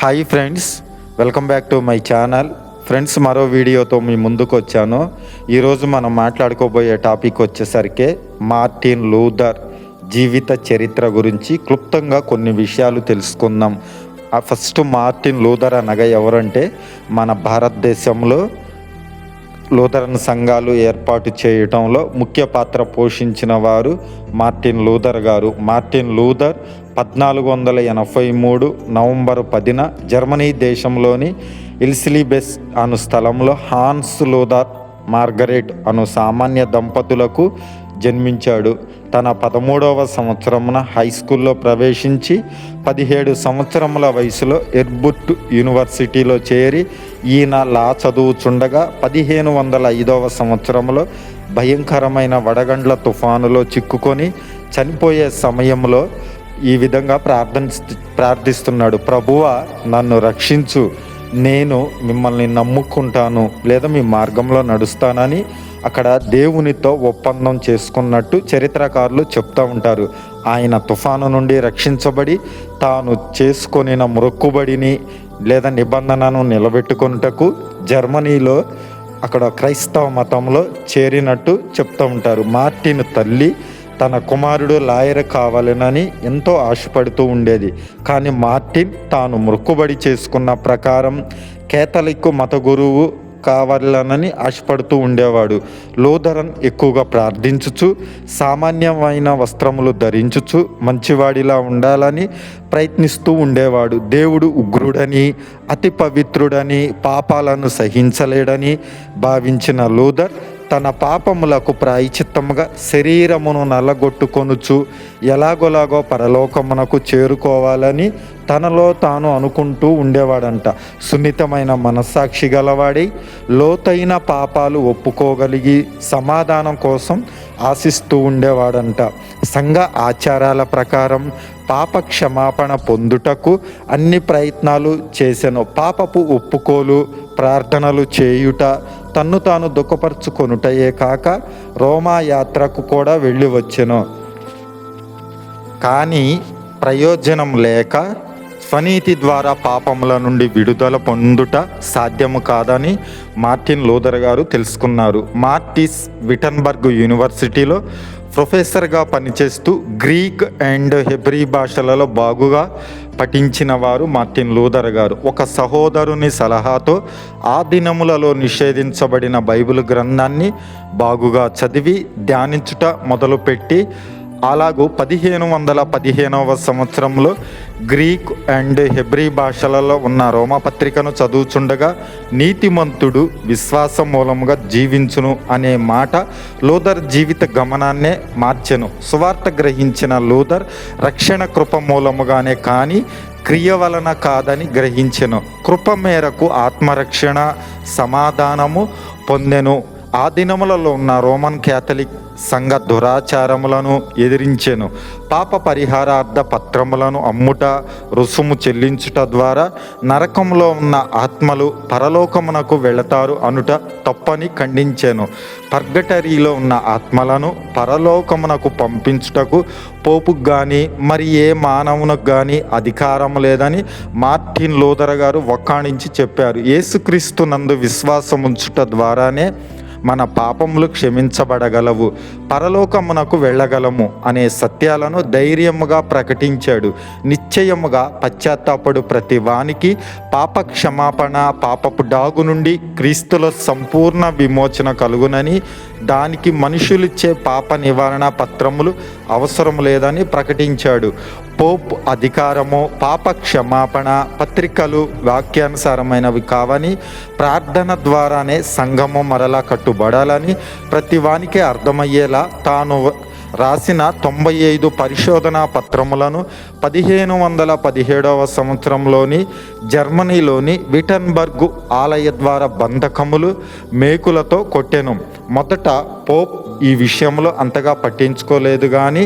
Hi friends welcome back to my channel. Friends మరో వీడియోతో మీ ముందుకు వచ్చాను. ఈరోజు మనం మాట్లాడుకోబోయే టాపిక్ వచ్చేసరికి మార్టిన్ లూథర్ జీవిత చరిత్ర గురించి క్లుప్తంగా కొన్ని విషయాలు తెలుసుకుందాం. ఆ ఫస్ట్ మార్టిన్ లూథర్ అనగా ఎవరంటే మన భారతదేశంలో లూథరన్ సంఘాలు ఏర్పాటు చేయటంలో ముఖ్య పాత్ర పోషించిన వారు మార్టిన్ లూథర్ గారు. మార్టిన్ లూథర్ పద్నాలుగు వందల ఎనభై మూడు నవంబర్ పదిన జర్మనీ దేశంలోని ఇల్సిలిబెస్ అను స్థలంలో హాన్స్ లూదార్ మార్గరెట్ అను సామాన్య దంపతులకు జన్మించాడు. తన పదమూడవ సంవత్సరమున హై స్కూల్లో ప్రవేశించి పదిహేడు సంవత్సరముల వయసులో ఎర్బుట్ యూనివర్సిటీలో చేరి ఈయన లా చదువుచుండగా పదిహేను వందల ఐదవ సంవత్సరంలో భయంకరమైన వడగండ్ల తుఫానులో చిక్కుకొని చనిపోయే సమయంలో ఈ విధంగా ప్రార్థన ప్రార్థిస్తున్నాడు. ప్రభువ నన్ను రక్షించు. నేను మిమ్మల్ని నమ్ముకుంటాను లేదా మీ మార్గంలో నడుస్తానని అక్కడ దేవునితో ఒప్పందం చేసుకున్నట్టు చరిత్రకారులు చెప్తూ ఉంటారు. ఆయన తుఫాను నుండి రక్షించబడి తాను చేసుకొనిన మొక్కుబడిని లేదా నిబంధనను నిలబెట్టుకొనుటకు జర్మనీలో అక్కడ క్రైస్తవ మతంలో చేరినట్టు చెప్తూ ఉంటారు. మార్టిన్ తల్లి తన కుమారుడు లాయర్ కావాలనని ఎంతో ఆశపడుతూ ఉండేది. కానీ మార్టిన్ తాను మొక్కుబడి చేసుకున్న ప్రకారం కేథలిక్ మత గురువు కావాలనని ఆశపడుతూ ఉండేవాడు. లోధరన్ ఎక్కువగా ప్రార్థించుచు సామాన్యమైన వస్త్రములు ధరించుచు మంచివాడిలా ఉండాలని ప్రయత్నిస్తూ ఉండేవాడు. దేవుడు ఉగ్రుడని అతి పవిత్రుడని పాపాలను సహించలేడని భావించిన లూథర్ తన పాపములకు ప్రాయచిత్తముగా శరీరమును నల్లగొట్టుకొనుచు ఎలాగోలాగో పరలోకమునకు చేరుకోవాలని తనలో తాను అనుకుంటూ ఉండేవాడంట. సున్నితమైన మనస్సాక్షి గలవాడి లోతైన పాపాలు ఒప్పుకోగలిగి సమాధానం కోసం ఆశిస్తూ ఉండేవాడంట. సంఘ ఆచారాల ప్రకారం పాప క్షమాపణ పొందుటకు అన్ని ప్రయత్నాలు చేసెను. పాపపు ఒప్పుకోలు ప్రార్థనలు చేయుట తన్ను తాను దుఃఖపరుచుకొనుటయే కాక రోమాయాత్రకు కూడా వెళ్ళి వచ్చెను కానీ ప్రయోజనం లేక స్వనీతి ద్వారా పాపముల నుండి విడుదల పొందుట సాధ్యము కాదని మార్టిన్ లోదర్ గారు తెలుసుకున్నారు. మార్టిస్ విటన్బర్గ్ యూనివర్సిటీలో ప్రొఫెసర్గా పనిచేస్తూ గ్రీక్ అండ్ హెబ్రీ భాషలలో బాగుగా పఠించిన వారు మార్టిన్ లూథర్ గారు. ఒక సహోదరుని సలహాతో ఆ దినములలో నిషేధించబడిన బైబిల్ గ్రంథాన్ని బాగుగా చదివి ధ్యానించుట మొదలుపెట్టి అలాగూ పదిహేను వందల పదిహేనవ సంవత్సరంలో గ్రీక్ అండ్ హెబ్రీ భాషలలో ఉన్న రోమపత్రికను చదువుచుండగా నీతిమంతుడు విశ్వాసం మూలముగా జీవించును అనే మాట లూథర్ జీవిత గమనాన్నే మార్చెను. సువార్త గ్రహించిన లూథర్ రక్షణ కృప మూలముగానే కానీ క్రియ వలన కాదని గ్రహించెను. కృప మేరకు ఆత్మరక్షణ సమాధానము పొందెను. ఆ దినములలో ఉన్న రోమన్ క్యాథలిక్ సంఘ దురాచారములను ఎదిరించెను. పాప పరిహారార్థ పత్రములను అమ్ముట రుసుము చెల్లించుట ద్వారా నరకంలో ఉన్న ఆత్మలు పరలోకమునకు వెళతారు అనుట తప్పని ఖండించాను. పర్గటరీలో ఉన్న ఆత్మలను పరలోకమునకు పంపించుటకు పోపుకు కానీ మరి ఏ మానవునకు కానీ అధికారం లేదని మార్టిన్ లోదర్ గారు వక్కాణించి చెప్పారు. యేసుక్రీస్తు నందు విశ్వాసం ఉంచుట ద్వారానే మన పాపములు క్షమించబడగలవు. పరలోకమునకు వెళ్ళగలము అనే సత్యాలను ధైర్యముగా ప్రకటించాడు. నిశ్చయముగా పశ్చాత్తాపడు ప్రతి వానికి పాప క్షమాపణ పాపపు డాగు నుండి క్రీస్తుల సంపూర్ణ విమోచన కలుగునని దానికి మనుషులిచ్చే పాప నివారణ పత్రములు అవసరం లేదని ప్రకటించాడు. పోప్ అధికారము పాప క్షమాపణ పత్రికలు వాక్యానుసారమైనవి కావని ప్రార్థన ద్వారానే సంఘము మరలా కట్టుబడాలని ప్రతి వానికి అర్థమయ్యేలా తాను రాసిన తొంభై ఐదు పరిశోధనా పత్రములను పదిహేను వందల పదిహేడవ సంవత్సరంలోని జర్మనీలోని విటన్బర్గ్ ఆలయ ద్వారా బంధకములు మేకులతో కొట్టెను. మొదట పోప్ ఈ విషయంలో అంతగా పట్టించుకోలేదు కానీ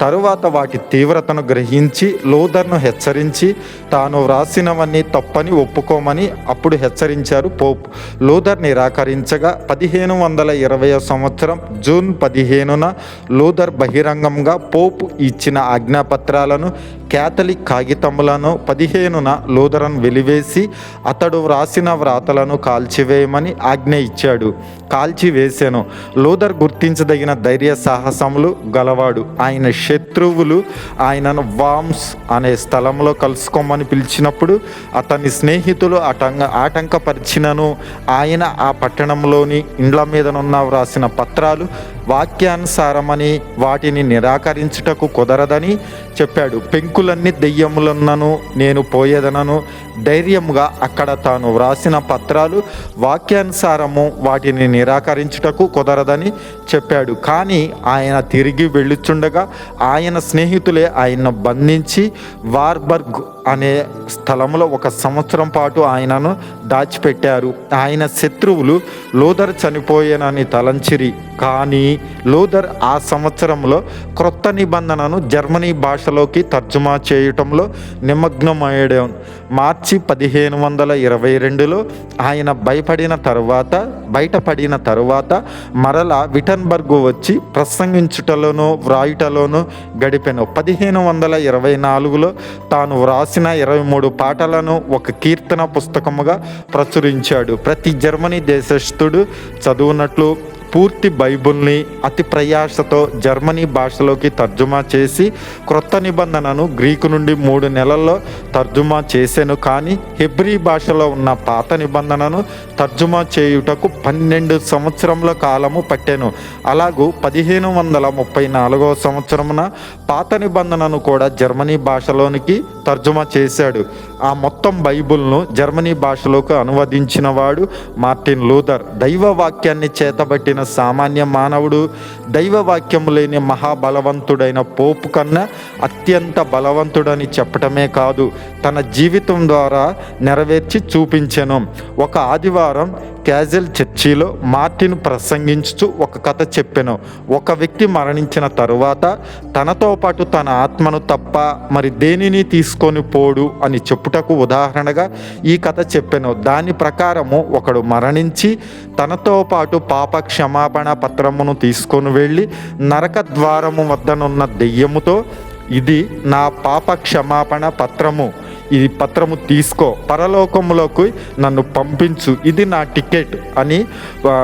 తరువాత వాటి తీవ్రతను గ్రహించి లూథర్ను హెచ్చరించి తాను వ్రాసినవన్నీ తప్పని ఒప్పుకోమని అప్పుడు హెచ్చరించారు పోప్. లూథర్ నిరాకరించగా పదిహేను వందల ఇరవై సంవత్సరం జూన్ పదిహేనున లూథర్ బహిరంగంగా పోప్ ఇచ్చిన ఆజ్ఞాపత్రాలను క్యాథలిక్ కాగితములను పదిహేనున లూథరన్ వెలివేసి అతడు వ్రాసిన వ్రాతలను కాల్చివేయమని ఆజ్ఞ ఇచ్చాడు. కాల్చివేశాను లూథర్ గుర్తించదగిన ధైర్య సాహసములు గలవాడు. ఆయన శత్రువులు ఆయనను వామ్స్ అనే స్థలంలో కలుసుకోమని పిలిచినప్పుడు అతని స్నేహితులు ఆటంక ఆటంకపరిచినను. ఆయన ఆ పట్టణంలోని ఇండ్ల మీదనున్న వ్రాసిన పత్రాలు వాక్యానుసారమని వాటిని నిరాకరించుటకు కుదరదని చెప్పాడు. పెంకులన్నీ దెయ్యములున్నను నేను పోయేదనను. ధైర్యముగా అక్కడ తాను వ్రాసిన పత్రాలు వాక్యానుసారము వాటిని నిరాకరించుటకు కుదరదని చెప్పాడు. కానీ ఆయన తిరిగి వెళ్ళుచుండగా ఆయన స్నేహితులే ఆయన్ను బంధించి వార్బర్గ్ అనే స్థలంలో ఒక సంవత్సరం పాటు ఆయనను దాచిపెట్టారు. ఆయన శత్రువులు లోదర్ చనిపోయేనని తలంచిరి. కానీ లోదర్ ఆ సంవత్సరంలో క్రొత్త నిబంధనను జర్మనీ భాషలోకి తర్జుమా చేయటంలో నిమగ్నమయ్యాడు. మార్చి పదిహేను వందల ఇరవై రెండులో ఆయన భయపడిన తర్వాత బయటపడిన తరువాత మరలా విటన్బర్గ్ వచ్చి ప్రసంగించుటలోనూ వ్రాయుటలోనూ గడిపెను. పదిహేను వందల ఇరవై నాలుగులో తాను రాసిన ఇరవై మూడు పాటలను ఒక కీర్తన పుస్తకముగా ప్రచురించాడు. ప్రతి జర్మనీ దేశస్థుడు చదువునట్లు పూర్తి బైబుల్ని అతి ప్రయాసతో జర్మనీ భాషలోకి తర్జుమా చేసి క్రొత్త నిబంధనను గ్రీకు నుండి మూడు నెలల్లో తర్జుమా చేశాను. కానీ హెబ్రీ భాషలో ఉన్న పాత నిబంధనను తర్జుమా చేయుటకు పన్నెండు సంవత్సరముల కాలము పట్టాను. అలాగూ పదిహేను వందల ముప్పై నాలుగవ సంవత్సరమున పాత నిబంధనను కూడా జర్మనీ భాషలోనికి తర్జుమా చేశాడు. ఆ మొత్తం బైబుల్ను జర్మనీ భాషలోకి అనువదించిన వాడు మార్టిన్ లూథర్. దైవ వాక్యాన్ని చేతబట్టిన సామాన్య మానవుడు దైవవాక్యం లేని మహాబలవంతుడైన పోపు కన్నా అత్యంత బలవంతుడని చెప్పటమే కాదు తన జీవితం ద్వారా నెరవేర్చి చూపించెను. ఒక ఆదివారం క్యాజువల్ చర్చిలో మార్టిన్ ప్రసంగించుచు ఒక కథ చెప్పెను. ఒక వ్యక్తి మరణించిన తరువాత తనతో పాటు తన ఆత్మను తప్ప మరి దేనిని తీసుకొని పోడు అని చెప్పుటకు ఉదాహరణగా ఈ కథ చెప్పెను. దాని ప్రకారము ఒకడు మరణించి తనతో పాటు పాప క్షమాపణ పత్రమును తీసుకొని వెళ్ళి నరక ద్వారము వద్దనున్న దెయ్యముతో ఇది నా పాప క్షమాపణ పత్రము. ఈ పత్రము తీసుకో. పరలోకములోకి నన్ను పంపించు. ఇది నా టికెట్ అని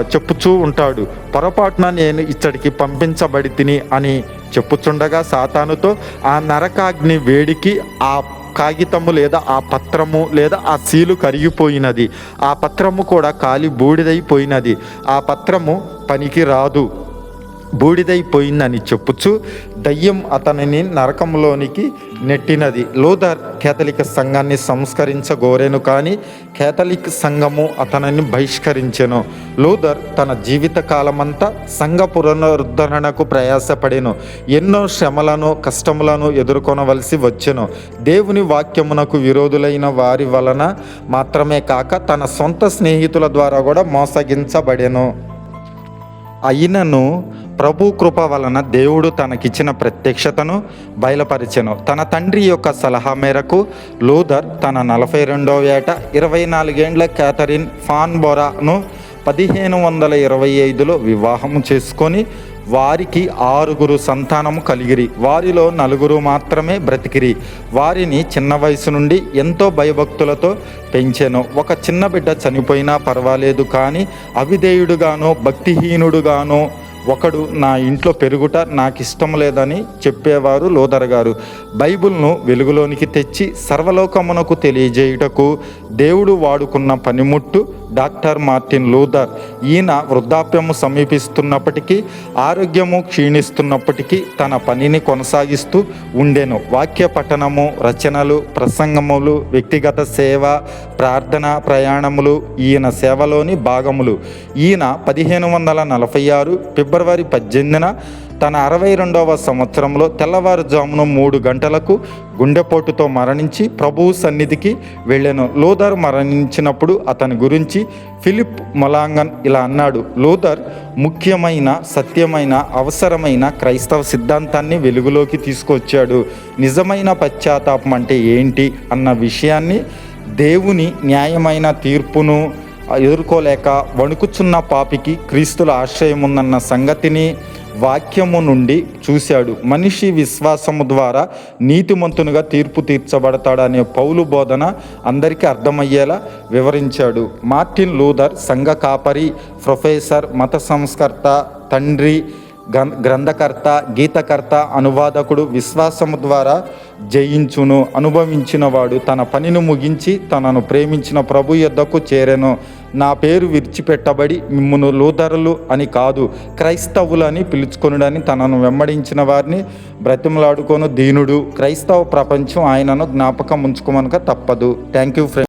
చెప్పుచూ ఉంటాడు. పొరపాటున నేను ఇచ్చడికి పంపించబడి తిని అని చెప్పుచుండగా సాతానుతో ఆ నరకాగ్ని వేడికి ఆ కాగితము లేదా ఆ పత్రము లేదా ఆ సీలు కరిగిపోయినది. ఆ పత్రము కూడా కాలి బూడిదైపోయినది. ఆ పత్రము పనికి రాదు బూడిదైపోయిందని చెప్పుచు దయ్యం అతనిని నరకంలోనికి నెట్టినది. లూథర్ కేథలిక్ సంఘాన్ని సంస్కరించగోరేను కానీ కేథలిక్ సంఘము అతనిని బహిష్కరించెను. లూథర్ తన జీవితకాలమంతా సంఘ పునరుద్ధరణకు ప్రయాసపడెను. ఎన్నో శ్రమలను కష్టములను ఎదుర్కొనవలసి వచ్చెను. దేవుని వాక్యమునకు విరోధులైన వారి వలన మాత్రమే కాక తన సొంత స్నేహితుల ద్వారా కూడా మోసగించబడెను. అయినను ప్రభు కృప వలన దేవుడు తనకిచ్చిన ప్రత్యక్షతను బయలుపరిచెను. తన తండ్రి యొక్క సలహా మేరకు లూథర్ తన నలభై రెండవ ఏట ఇరవై నాలుగేండ్ల క్యాథరిన్ ఫాన్బొరాను పదిహేను వందల ఇరవై ఐదులో వివాహం చేసుకొని వారికి ఆరుగురు సంతానము కలిగిరి. వారిలో నలుగురు మాత్రమే బ్రతికిరి. వారిని చిన్న వయసు నుండి ఎంతో భయభక్తులతో పెంచాను. ఒక చిన్న బిడ్డ చనిపోయినా పర్వాలేదు కానీ అవిధేయుడుగాను భక్తిహీనుడుగాను ఒకడు నా ఇంట్లో పెరుగుట నాకు ఇష్టం లేదని చెప్పేవారు లోదర్ గారు బైబిల్ను వెలుగులోనికి తెచ్చి సర్వలోకమునకు తెలియజేయుటకు దేవుడు వాడుకున్న పనిముట్టు డాక్టర్ మార్టిన్ లూథర్. ఈయన వృద్ధాప్యము సమీపిస్తున్నప్పటికీ ఆరోగ్యము క్షీణిస్తున్నప్పటికీ తన పనిని కొనసాగిస్తూ ఉండెను. వాక్య పఠనము రచనలు ప్రసంగములు వ్యక్తిగత సేవ ప్రార్థన ప్రయాణములు ఈయన సేవలోని భాగములు. ఈయన పదిహేను వందల నలభై ఆరు ఫిబ్రవరి పద్దెనిమిదిన తన అరవై రెండవ సంవత్సరంలో తెల్లవారుజామున మూడు గంటలకు గుండెపోటుతో మరణించి ప్రభువు సన్నిధికి వెళ్ళాను. లూథర్ మరణించినప్పుడు అతని గురించి ఫిలిప్ మొలాంగన్ ఇలా అన్నాడు లూథర్ ముఖ్యమైన సత్యమైన అవసరమైన క్రైస్తవ సిద్ధాంతాన్ని వెలుగులోకి తీసుకొచ్చాడు నిజమైన పశ్చాత్తాపం అంటే ఏంటి? అన్న విషయాన్ని దేవుని న్యాయమైన తీర్పును ఎదుర్కోలేక వణుకుచున్న పాపికి క్రీస్తుల ఆశ్రయం ఉందన్న సంగతిని వాక్యము నుండి చూశాడు. మనిషి విశ్వాసము ద్వారా నీతిమంతునిగా తీర్పు తీర్చబడతాడనే పౌలు బోధన అందరికీ అర్థమయ్యేలా వివరించాడు. మార్టిన్ లూథర్ సంఘ కాపరి ప్రొఫెసర్ మత సంస్కర్త తండ్రి గ్రంథకర్త గీతకర్త అనువాదకుడు విశ్వాసము ద్వారా జయించును అనుభవించినవాడు తన పనిని ముగించి తనను ప్రేమించిన ప్రభు యొద్దకు చేరెను. నా పేరు విడిచిపెట్టబడి మిమ్మును లూదరులు అని కాదు క్రైస్తవులని పిలుచుకొనుడని తనను వెంబడించిన వారిని బ్రతిమలాడుకొను దీనుడు. క్రైస్తవ ప్రపంచం ఆయనను జ్ఞాపకం ఉంచుకోమనక తప్పదు. Thank you friend